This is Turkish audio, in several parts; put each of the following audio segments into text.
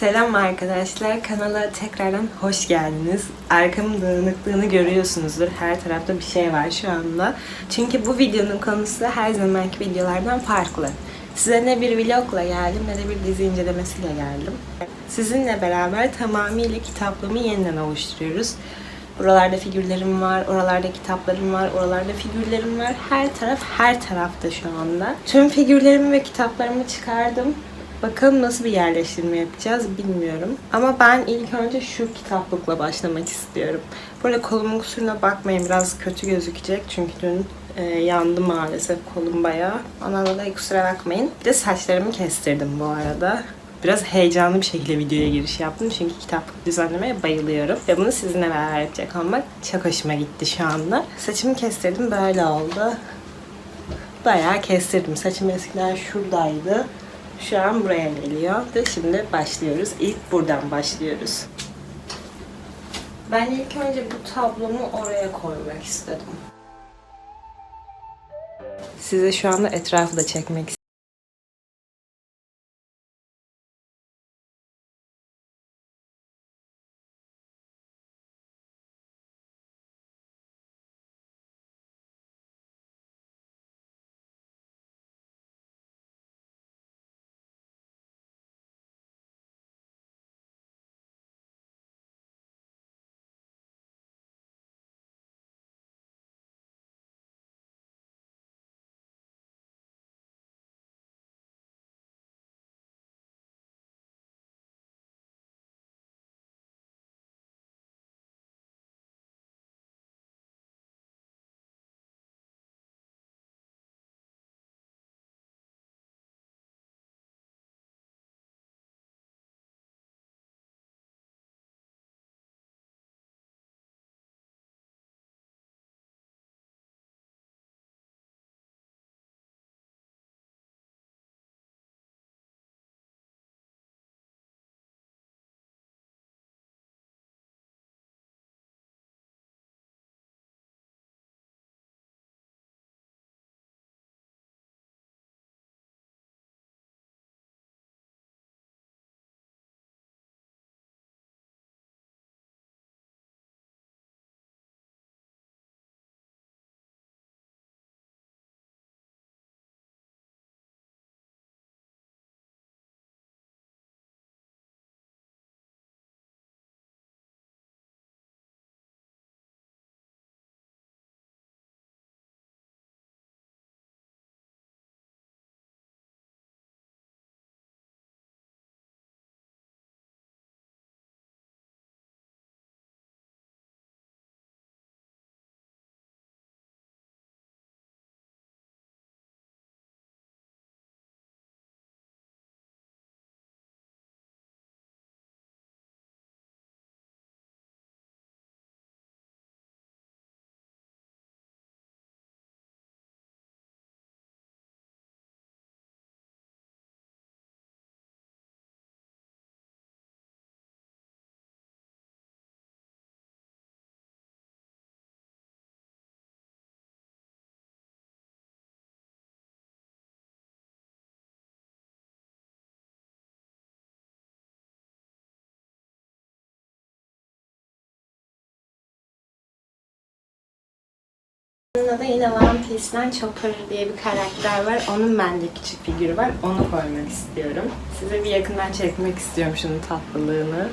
Selam arkadaşlar. Kanala tekrardan hoş geldiniz. Arkamın dağınıklığını görüyorsunuzdur. Her tarafta bir şey var şu anda. Çünkü bu videonun konusu her zamanki videolardan farklı. Size ne bir vlogla geldim ne de bir dizi incelemesiyle geldim. Sizinle beraber tamamıyla kitaplığımı yeniden oluşturuyoruz. Buralarda figürlerim var, oralarda kitaplarım var, oralarda figürlerim var. Her taraf her tarafta şu anda. Tüm figürlerimi ve kitaplarımı çıkardım. Bakalım nasıl bir yerleştirme yapacağız bilmiyorum. Ama ben ilk önce şu kitaplıkla başlamak istiyorum. Burada kolumun kusuruna bakmayın biraz kötü gözükecek. Çünkü dün e, yandı maalesef kolum bayağı. Ondan dolayı kusura bakmayın. Bir de saçlarımı kestirdim bu arada. Biraz heyecanlı bir şekilde videoya giriş yaptım çünkü kitaplık düzenlemeye bayılıyorum. Ve bunu sizinle beraber yapacak olmak çok hoşuma gitti şu anda. Saçımı kestirdim böyle oldu. Bayağı kestirdim. Saçım eskiden şuradaydı. Şu an buraya geliyor. Ve şimdi başlıyoruz. İlk buradan başlıyoruz. Ben ilk önce bu tablomu oraya koymak istedim. Size şu anda etrafı da çekmek Yanında da yine One Piece'den Chopper diye bir karakter var. Onun bende küçük figürü var. Onu koymak istiyorum. Size bir yakından çekmek istiyorum şunun tatlılığını.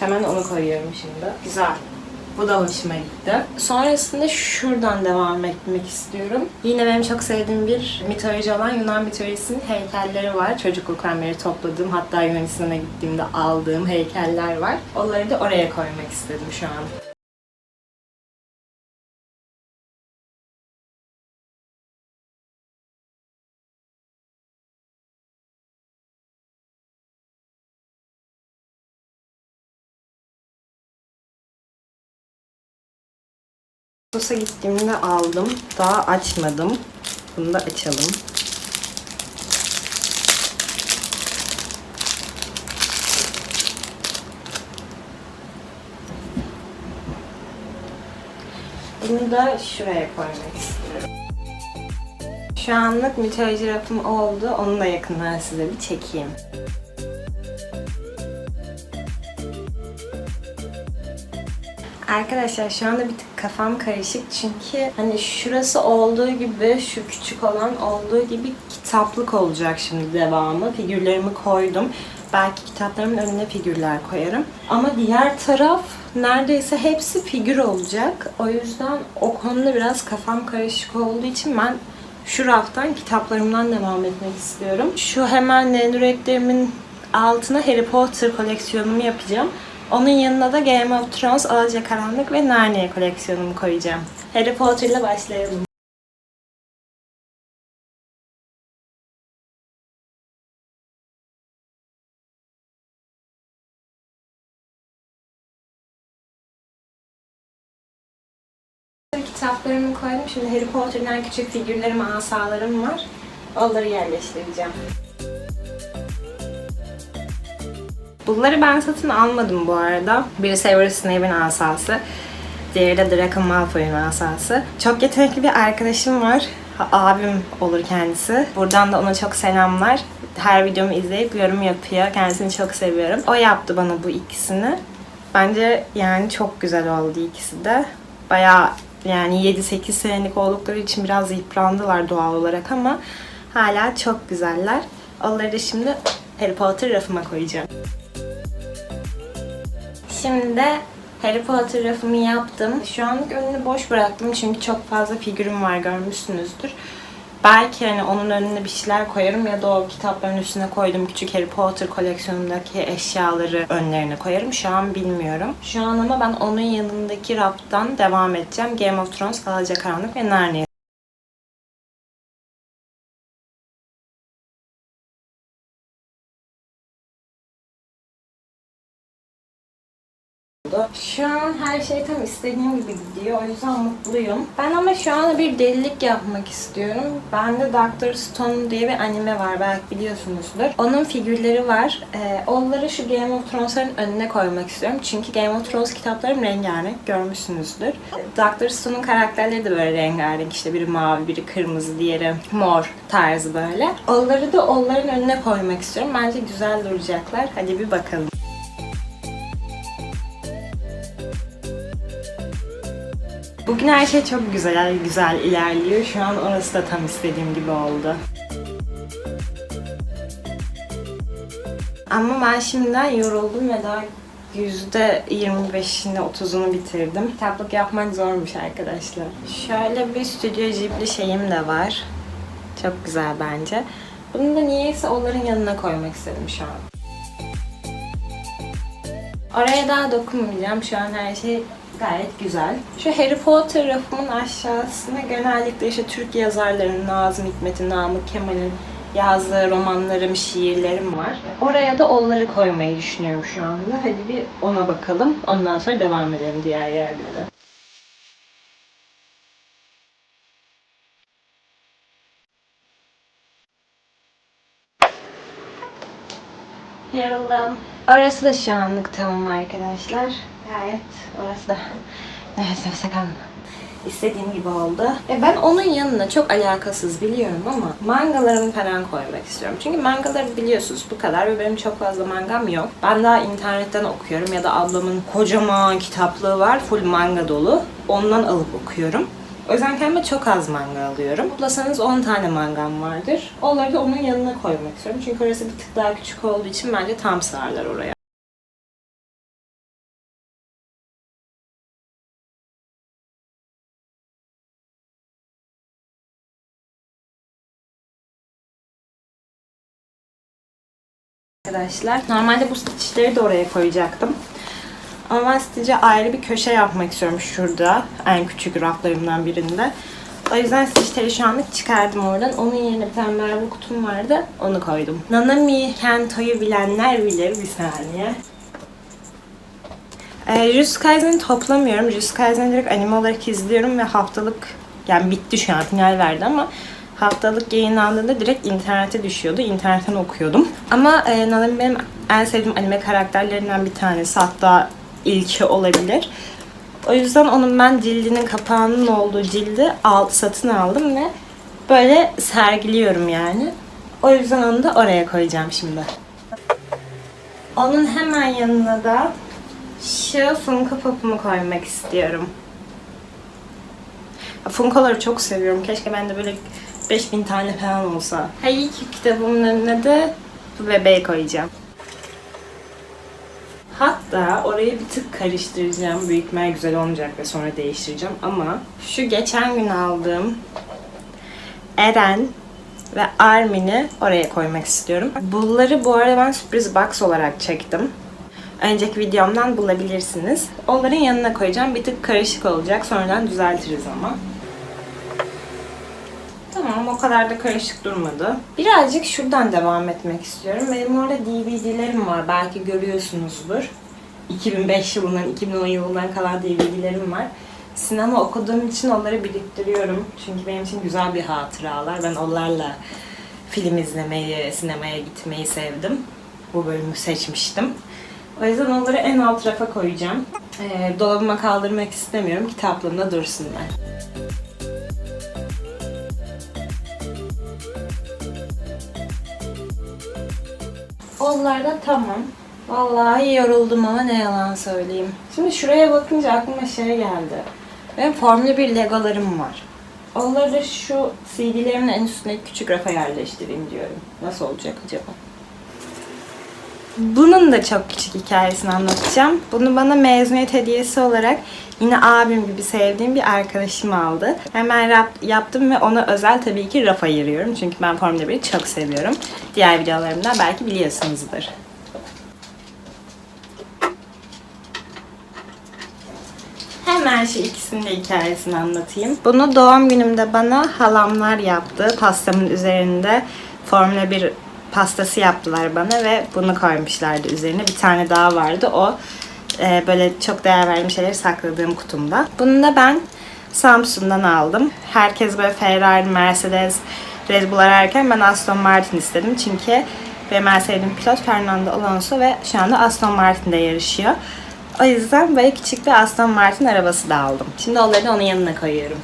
Hemen onu koyuyorum şimdi. Güzel. Bu da hoşuma gitti. Sonrasında şuradan devam etmek istiyorum. Yine benim çok sevdiğim bir mitoloji olan Yunan mitolojisinin heykelleri var. Çocukluktan beri topladığım hatta Yunanistan'a gittiğimde aldığım heykeller var. Onları da oraya koymak istedim şu an. Sosa gittiğimde aldım. Daha açmadım. Bunu da açalım. Bunu da şuraya koymak istiyorum. Şu anlık mitoloji rafım oldu. Onu da yakından size bir çekeyim. Arkadaşlar şu anda bir tık kafam karışık çünkü hani şurası olduğu gibi şu küçük olan olduğu gibi kitaplık olacak şimdi devamı. Figürlerimi koydum. Belki kitaplarımın önüne figürler koyarım. Ama diğer taraf neredeyse hepsi figür olacak. O yüzden o konuda biraz kafam karışık olduğu için ben şu raftan kitaplarımdan devam etmek istiyorum. Şu hemen nenüreklerimin altına Harry Potter koleksiyonumu yapacağım. Onun yanına da Game of Thrones, Alacakaranlık ve Narnia koleksiyonumu koyacağım. Harry Potter ile başlayalım. Kitaplarımı koydum. Şimdi Harry Potter'dan küçük figürlerim, asalarım var. Onları yerleştireceğim. Bunları ben satın almadım bu arada. Biri Severus Snape'in asası. Diğeri de Draco Malfoy'un asası. Çok yetenekli bir arkadaşım var. Abim olur kendisi. Buradan da ona çok selamlar. Her videomu izleyip yorum yapıyor. Kendisini çok seviyorum. O yaptı bana bu ikisini. Bence yani çok güzel oldu ikisi de. Bayağı yani 7-8 senelik oldukları için biraz yıprandılar doğal olarak ama hala çok güzeller. Onları da şimdi Harry Potter rafıma koyacağım. Şimdi de Harry Potter rafımı yaptım. Şu anlık önünü boş bıraktım çünkü çok fazla figürüm var görmüşsünüzdür. Belki hani onun önüne bir şeyler koyarım ya da o kitapların üstüne koyduğum küçük Harry Potter koleksiyonundaki eşyaları önlerine koyarım. Şu an bilmiyorum. Şu an ama ben onun yanındaki raftan devam edeceğim. Game of Thrones, Alacakaranlık ve Narnia. Oldu. Şu an her şey tam istediğim gibi gidiyor. O yüzden mutluyum. Ben ama şu an bir delilik yapmak istiyorum. Bende Doctor Stone diye bir anime var. Belki biliyorsunuzdur. Onun figürleri var. Ee, onları şu Game of Thrones'ların önüne koymak istiyorum. Çünkü Game of Thrones kitaplarım rengarenk. Görmüşsünüzdür. Doctor Stone'un karakterleri de böyle rengarenk. İşte biri mavi, biri kırmızı, diğeri mor tarzı böyle. Onları da onların önüne koymak istiyorum. Bence güzel duracaklar. Hadi bir bakalım. Bugün her şey çok güzel, güzel ilerliyor. Şu an orası da tam istediğim gibi oldu. Ama ben şimdiden yoruldum ve daha %25'ini 30'unu bitirdim. Kitaplık yapmak zormuş arkadaşlar. Şöyle bir Stüdyo Ghibli şeyim de var. Çok güzel bence. Bunu da niyeyse onların yanına koymak istedim şu an. Oraya daha dokunmayacağım. Şu an her şey gayet güzel. Şu Harry Potter rafımın aşağısına genellikle işte Türk yazarların Nazım Hikmet'in, Namık Kemal'in yazdığı romanlarım, şiirlerim var. Oraya da onları koymayı düşünüyorum şu anda. Hadi bir ona bakalım. Ondan sonra devam edelim diğer yerlere. Yoruldum. Orası da şu anlık tamam arkadaşlar. Gayet orası da nefes nefese kaldım. İstediğim gibi oldu. E ben onun yanına çok alakasız biliyorum ama mangalarımı falan koymak istiyorum. Çünkü mangaları biliyorsunuz bu kadar ve benim çok fazla mangam yok. Ben daha internetten okuyorum ya da ablamın kocaman kitaplığı var full manga dolu. Ondan alıp okuyorum. O yüzden kendime çok az manga alıyorum. Toplasanız 10 tane mangam vardır. Onları da onun yanına koymak istiyorum. Çünkü orası bir tık daha küçük olduğu için bence tam sığarlar oraya. Arkadaşlar normalde bu stitchleri de oraya koyacaktım. Ama ben stitch'e ayrı bir köşe yapmak istiyorum şurada. En küçük raflarımdan birinde. O yüzden stitchleri şu anlık çıkardım oradan. Onun yerine bir tane merve kutum vardı. Onu koydum. Nanami Kento'yu bilenler bilir. Bir saniye. Ee, Jujutsu toplamıyorum. Jujutsu Kaisen'i direkt anime olarak izliyorum ve haftalık yani bitti şu an final verdi ama haftalık yayınlandığında direkt internete düşüyordu. İnternetten okuyordum. Ama e, Nanami benim en sevdiğim anime karakterlerinden bir tanesi. Hatta ilki olabilir. O yüzden onun ben cildinin kapağının olduğu cildi al, satın aldım ve böyle sergiliyorum yani. O yüzden onu da oraya koyacağım şimdi. Onun hemen yanına da şu Funko Pop'umu koymak istiyorum. Funko'ları çok seviyorum. Keşke bende böyle 5000 tane falan olsa. Her iki kitabımın önüne de bu bebeği koyacağım. Hatta orayı bir tık karıştıracağım. Büyük ihtimal güzel olmayacak ve sonra değiştireceğim ama şu geçen gün aldığım Eren ve Armin'i oraya koymak istiyorum. Bunları bu arada ben sürpriz box olarak çektim. Önceki videomdan bulabilirsiniz. Onların yanına koyacağım. Bir tık karışık olacak. Sonradan düzeltiriz ama. Tamam o kadar da karışık durmadı. Birazcık şuradan devam etmek istiyorum. Benim orada DVD'lerim var. Belki görüyorsunuzdur. 2005 yılından, 2010 yılından kalan DVD'lerim var. Sinema okuduğum için onları biriktiriyorum. Çünkü benim için güzel bir hatıralar. Ben onlarla film izlemeyi, sinemaya gitmeyi sevdim. Bu bölümü seçmiştim. O yüzden onları en alt rafa koyacağım. Ee, dolabıma kaldırmak istemiyorum. Kitaplığımda dursunlar. Onlar da tamam. Vallahi yoruldum ama ne yalan söyleyeyim. Şimdi şuraya bakınca aklıma şey geldi. Benim Formula 1 legolarım var. Onları şu CD'lerimin en üstüne küçük rafa yerleştireyim diyorum. Nasıl olacak acaba? Bunun da çok küçük hikayesini anlatacağım. Bunu bana mezuniyet hediyesi olarak yine abim gibi sevdiğim bir arkadaşım aldı. Hemen rap- yaptım ve ona özel tabii ki raf ayırıyorum. Çünkü ben Formula 1'i çok seviyorum. Diğer videolarımdan belki biliyorsunuzdur. Hemen şu ikisinin de hikayesini anlatayım. Bunu doğum günümde bana halamlar yaptı. Pastamın üzerinde Formula 1 pastası yaptılar bana ve bunu koymuşlardı üzerine. Bir tane daha vardı. O e, böyle çok değer verdiğim şeyleri sakladığım kutumda. Bunu da ben Samsun'dan aldım. Herkes böyle Ferrari, Mercedes, Red Bull ararken ben Aston Martin istedim. Çünkü benim en sevdiğim pilot Fernando Alonso ve şu anda Aston Martin'de yarışıyor. O yüzden böyle küçük bir Aston Martin arabası da aldım. Şimdi onları onun yanına koyuyorum.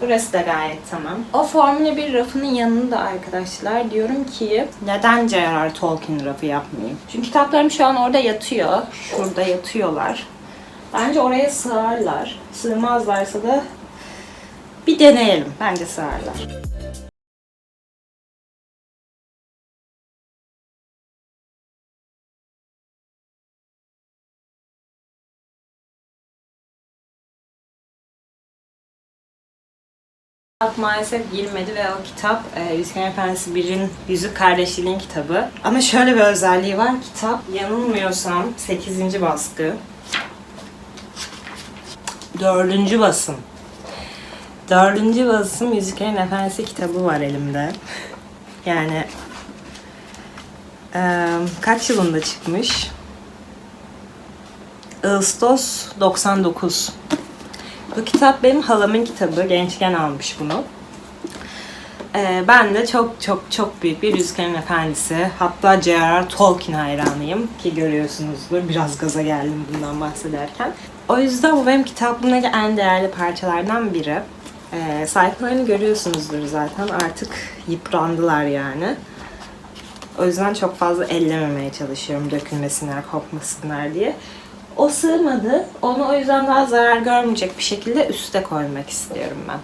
Burası da gayet tamam. O Formula 1 rafının yanında arkadaşlar diyorum ki neden J.R.R. Tolkien rafı yapmayayım? Çünkü kitaplarım şu an orada yatıyor. Şurada yatıyorlar. Bence oraya sığarlar. Sığmazlarsa da bir deneyelim. Bence sığarlar. Kitap maalesef girmedi ve o kitap e, Yüzgen Efendisi 1'in Yüzük Kardeşliğin kitabı. Ama şöyle bir özelliği var. Kitap yanılmıyorsam 8. baskı. 4. basım. 4. basım Yüzüklerin Efendisi kitabı var elimde. Yani e, kaç yılında çıkmış? Ağustos 99. Bu kitap benim halamın kitabı. Gençken almış bunu. Ee, ben de çok çok çok büyük bir Yüzüklerin Efendisi. Hatta J.R.R. Tolkien hayranıyım. Ki görüyorsunuzdur. Biraz gaza geldim bundan bahsederken. O yüzden bu benim kitaplığımdaki en değerli parçalardan biri. Ee, sayfalarını görüyorsunuzdur zaten. Artık yıprandılar yani. O yüzden çok fazla ellememeye çalışıyorum. Dökülmesinler, kopmasınlar diye. O sığmadı. Onu o yüzden daha zarar görmeyecek bir şekilde üste koymak istiyorum ben.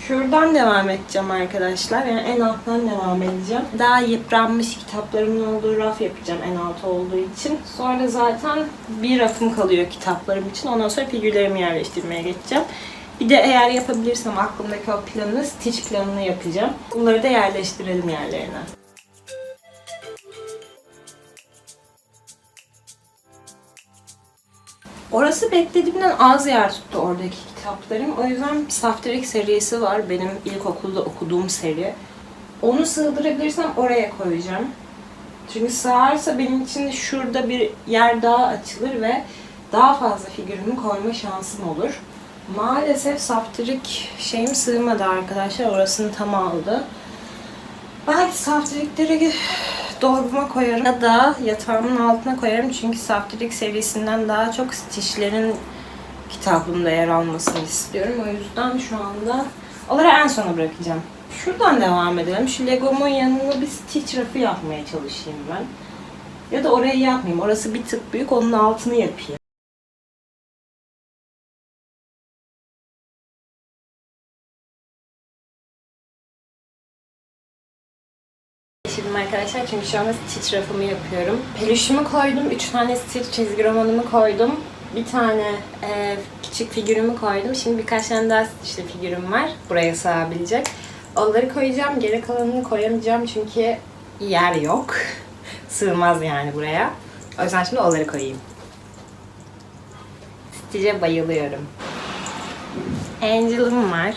Şuradan devam edeceğim arkadaşlar. Yani en alttan devam edeceğim. Daha yıpranmış kitaplarımın olduğu raf yapacağım en alt olduğu için. Sonra zaten bir rafım kalıyor kitaplarım için. Ondan sonra figürlerimi yerleştirmeye geçeceğim. Bir de eğer yapabilirsem aklımdaki o planını, stitch planını yapacağım. Bunları da yerleştirelim yerlerine. Orası beklediğimden az yer tuttu oradaki kitaplarım. O yüzden Saftirik serisi var. Benim ilkokulda okuduğum seri. Onu sığdırabilirsem oraya koyacağım. Çünkü sığarsa benim için şurada bir yer daha açılır ve daha fazla figürümü koyma şansım olur. Maalesef Saftirik şeyim sığmadı arkadaşlar. Orasını tam aldı. Belki saftirikleri dolabıma koyarım ya da yatağımın altına koyarım çünkü saftirik serisinden daha çok stitchlerin kitaplığımda yer almasını istiyorum. O yüzden şu anda onları en sona bırakacağım. Şuradan devam edelim. Şu Legomun yanına bir stitch rafı yapmaya çalışayım ben. Ya da orayı yapmayayım. Orası bir tık büyük. Onun altını yapayım. Arkadaşlar çünkü şu anda stitch rafımı yapıyorum. Peluşumu koydum. Üç tane stitch çizgi romanımı koydum. Bir tane e, küçük figürümü koydum. Şimdi birkaç tane daha stitchli figürüm var. Buraya sığabilecek. Onları koyacağım. Geri kalanını koyamayacağım çünkü yer yok. Sığmaz yani buraya. O yüzden şimdi onları koyayım. Stitch'e bayılıyorum. Angel'ım var.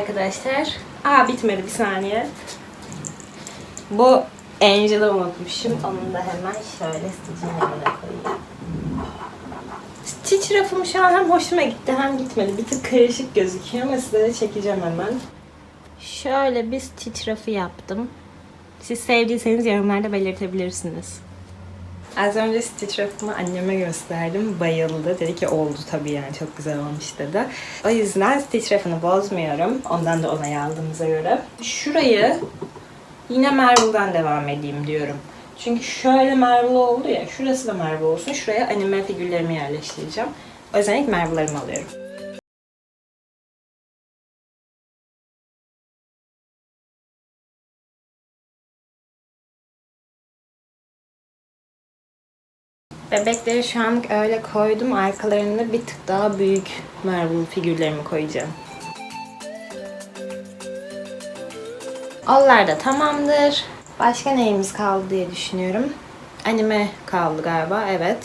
Arkadaşlar. Aa bitmedi bir saniye. Bu Angel'ı unutmuşum. Onu da hemen şöyle Stitch'in yanına koyayım. Stitch rafım şu an hem hoşuma gitti hem gitmedi. Bir tık karışık gözüküyor ama size de çekeceğim hemen. Şöyle bir Stitch rafı yaptım. Siz sevdiyseniz yorumlarda belirtebilirsiniz. Az önce Stitch rafımı anneme gösterdim. Bayıldı. Dedi ki oldu tabii yani çok güzel olmuş dedi. O yüzden Stitch rafını bozmuyorum. Ondan da onay aldığımıza göre. Şurayı yine Marvel'dan devam edeyim diyorum. Çünkü şöyle Marvel oldu ya. Şurası da Marvel olsun. Şuraya anime figürlerimi yerleştireceğim. İlk Marvel'larımı alıyorum. Bebekleri şu an öyle koydum. Arkalarında bir tık daha büyük Marvel figürlerimi koyacağım. Onlar da tamamdır. Başka neyimiz kaldı diye düşünüyorum. Anime kaldı galiba, evet.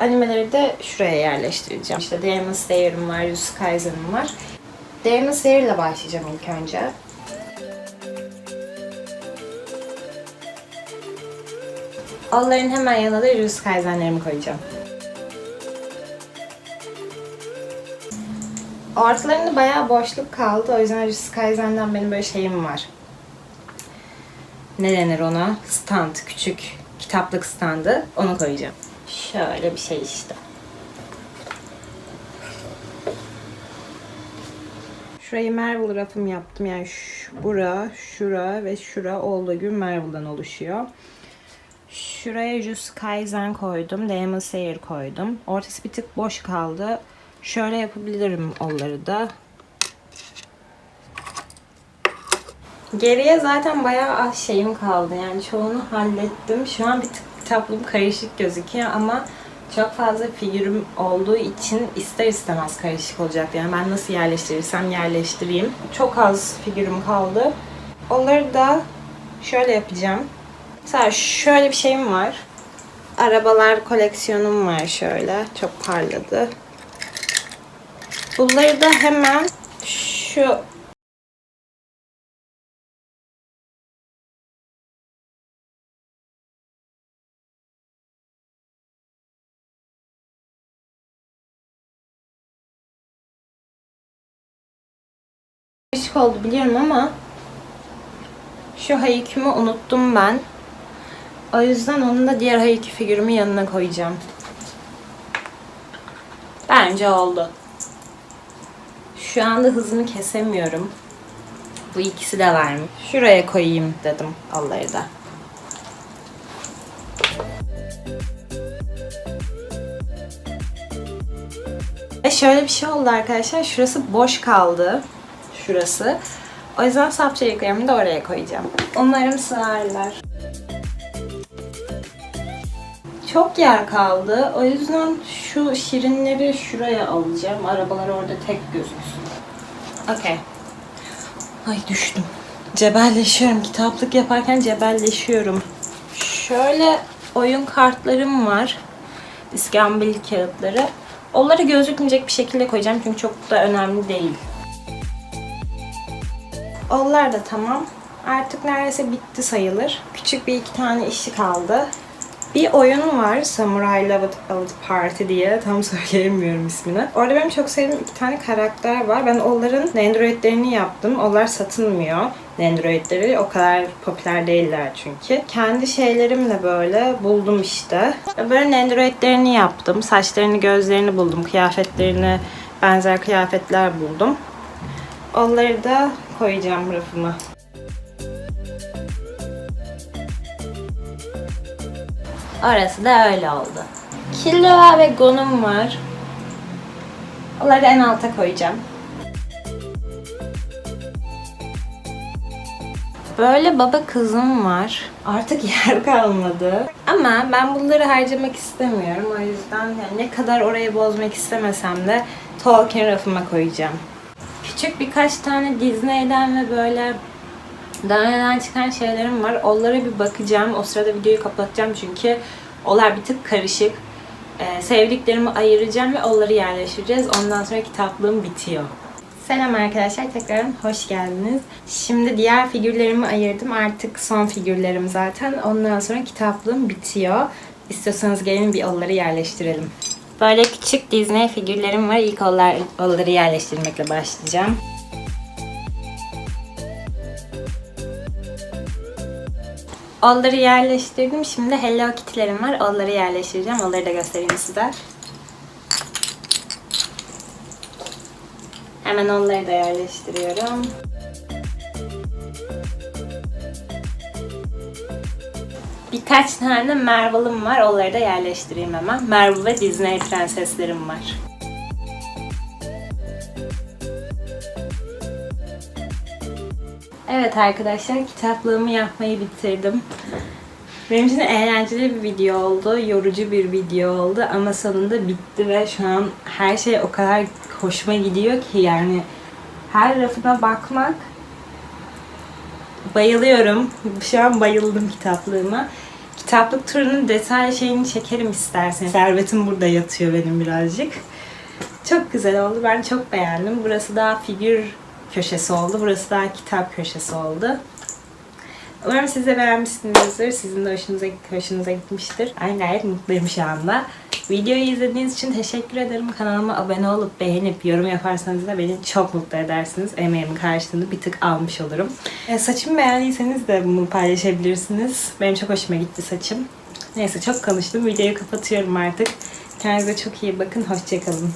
Animeleri de şuraya yerleştireceğim. İşte Demon Slayer'ım var, Jujutsu Kaisen'ım var. Demon Slayer ile başlayacağım ilk önce. Onların hemen yanına da Jujutsu Kaisen'lerimi koyacağım. Ortalarında bayağı boşluk kaldı. O yüzden Jujutsu Kaisen'den benim böyle şeyim var. Ne denir ona? Stand, küçük kitaplık standı. Onu koyacağım. Şöyle bir şey işte. Şurayı Marvel rafım yaptım. Yani şu, bura, şura ve şura olduğu gibi Marvel'dan oluşuyor. Şuraya Jujutsu Kaisen koydum. Demon Slayer koydum. Ortası bir tık boş kaldı. Şöyle yapabilirim onları da. Geriye zaten bayağı az şeyim kaldı. Yani çoğunu hallettim. Şu an bir tık kitaplığım karışık gözüküyor ama çok fazla figürüm olduğu için ister istemez karışık olacak. Yani ben nasıl yerleştirirsem yerleştireyim. Çok az figürüm kaldı. Onları da şöyle yapacağım. Mesela şöyle bir şeyim var. Arabalar koleksiyonum var şöyle. Çok parladı. Bunları da hemen şu Karışık oldu biliyorum ama şu haykümü unuttum ben. O yüzden onu da diğer haykü figürümün yanına koyacağım. Bence oldu. Şu anda hızını kesemiyorum. Bu ikisi de var mı? Şuraya koyayım dedim onları da. Ve şöyle bir şey oldu arkadaşlar. Şurası boş kaldı. Şurası. O yüzden çeliklerimi de oraya koyacağım. Umarım sığarlar. Çok yer kaldı. O yüzden şu şirinleri şuraya alacağım. Arabalar orada tek gözüksün. Okey. Ay düştüm. Cebelleşiyorum. Kitaplık yaparken cebelleşiyorum. Şöyle oyun kartlarım var. İskambil kağıtları. Onları gözükmeyecek bir şekilde koyacağım çünkü çok da önemli değil. Onlar da tamam. Artık neredeyse bitti sayılır. Küçük bir iki tane işi kaldı. Bir oyun var Samurai Love Party diye tam söyleyemiyorum ismini. Orada benim çok sevdiğim iki tane karakter var. Ben onların Nendroidlerini yaptım. Onlar satılmıyor. Nendroidleri o kadar popüler değiller çünkü. Kendi şeylerimle böyle buldum işte. Böyle Nendroidlerini yaptım. Saçlarını, gözlerini buldum. Kıyafetlerini benzer kıyafetler buldum. Onları da koyacağım rafıma. Orası da öyle oldu. Kilo ve gonum var. Onları en alta koyacağım. Böyle baba kızım var. Artık yer kalmadı. Ama ben bunları harcamak istemiyorum. O yüzden yani ne kadar orayı bozmak istemesem de Tolkien rafıma koyacağım. Küçük birkaç tane Disney'den ve böyle daha önceden çıkan şeylerim var. Onlara bir bakacağım. O sırada videoyu kapatacağım çünkü onlar bir tık karışık. Ee, sevdiklerimi ayıracağım ve onları yerleştireceğiz. Ondan sonra kitaplığım bitiyor. Selam arkadaşlar, tekrar hoş geldiniz. Şimdi diğer figürlerimi ayırdım. Artık son figürlerim zaten. Ondan sonra kitaplığım bitiyor. İstiyorsanız gelin bir onları yerleştirelim. Böyle küçük Disney figürlerim var. İlk onlar, onları yerleştirmekle başlayacağım. Onları yerleştirdim. Şimdi Hello Kitty'lerim var. Onları yerleştireceğim. Onları da göstereyim size. Hemen onları da yerleştiriyorum. Birkaç tane Marvel'ım var. Onları da yerleştireyim hemen. Marvel ve Disney prenseslerim var. Evet arkadaşlar kitaplığımı yapmayı bitirdim. Benim için eğlenceli bir video oldu, yorucu bir video oldu ama sonunda bitti ve şu an her şey o kadar hoşuma gidiyor ki yani her rafına bakmak bayılıyorum. Şu an bayıldım kitaplığıma. Kitaplık turunun detay şeyini çekerim isterseniz. Servetim burada yatıyor benim birazcık. Çok güzel oldu. Ben çok beğendim. Burası daha figür köşesi oldu. Burası daha kitap köşesi oldu. Umarım siz de beğenmişsinizdir. Sizin de hoşunuza, hoşunuza gitmiştir. Ben gayet mutluyum şu anda. Videoyu izlediğiniz için teşekkür ederim. Kanalıma abone olup beğenip yorum yaparsanız da beni çok mutlu edersiniz. Emeğimin karşılığını bir tık almış olurum. E, saçımı beğendiyseniz de bunu paylaşabilirsiniz. Benim çok hoşuma gitti saçım. Neyse çok konuştum. Videoyu kapatıyorum artık. Kendinize çok iyi bakın. Hoşçakalın.